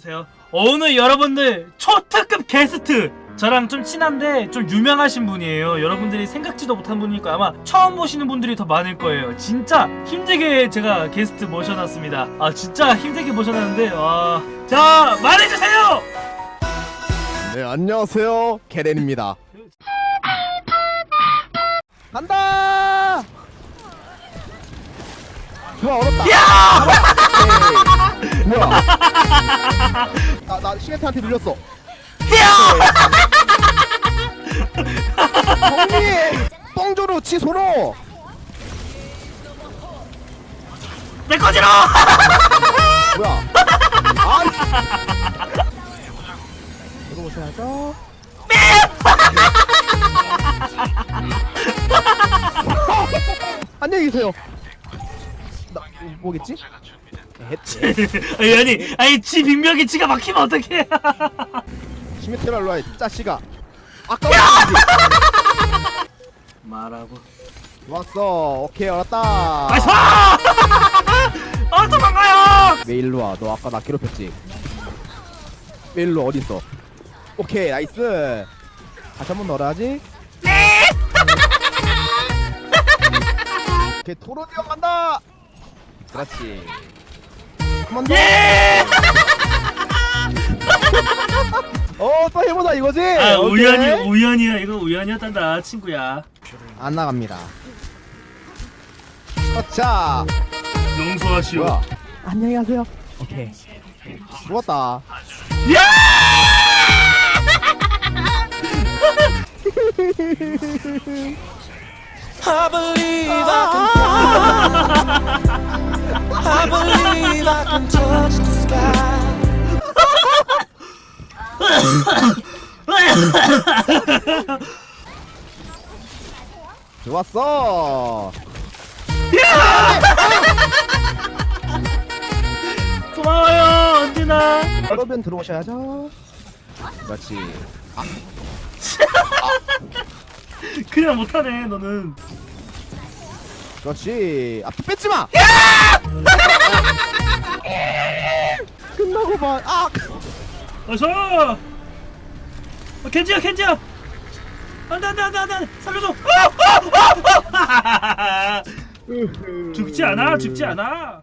보세요. 오늘 여러분들 초특급 게스트 저랑 좀 친한데 좀 유명하신 분이에요. 여러분들이 생각지도 못한 분이니까 아마 처음 보시는 분들이 더 많을 거예요. 진짜 힘들게 제가 게스트 모셔놨습니다. 아 진짜 힘들게 모셔놨는데 와. 자 말해주세요. 네 안녕하세요 게렌입니다 간다 좋아 얼었다 야 나나 시네트한테 밀렸어. 형님 뻥조로 치소로! 내 거지로. 뭐야? 아 이거 보셔야죠 안녕히 계세요. 나 뭐겠지? 아니 아니 아니 지 빅명이 지가 막히면 어떡해. 시메트랄로의 짜씨가. 아까워 말하고. 좋았어. 오케이 알았다. 나이스! 아 도망가요! 왜 일로 와너 아까 나 괴롭혔지? 왜 일로 어딨어? 오케이 나이스. 다시 한번 넣어야지? 네! 오케이 토론이 형 간다! 그렇지 한번더 예! 어, 또 해보자 이거지? 아 오케이. 우연히 우연이야 이거 우연이었단다 친구야. 안 나갑니다. 자, 용서하시오. 뭐야? 안녕히 가세요. 오케이. 죽었다. I believe I can fly. I believe I can touch the sky. 좋았어. 고마워요 언제나. 여러분 들어오셔야죠. 그렇지. 그냥 못하네 너는. 그렇지. 앞에 뺏지 마. 끝나고 봐. 아. 어서. 어, 켄지야 켄지야. 안 돼 안 돼 안 돼 안 돼 살려줘. 어, 어, 어, 어. 죽지 않아 죽지 않아.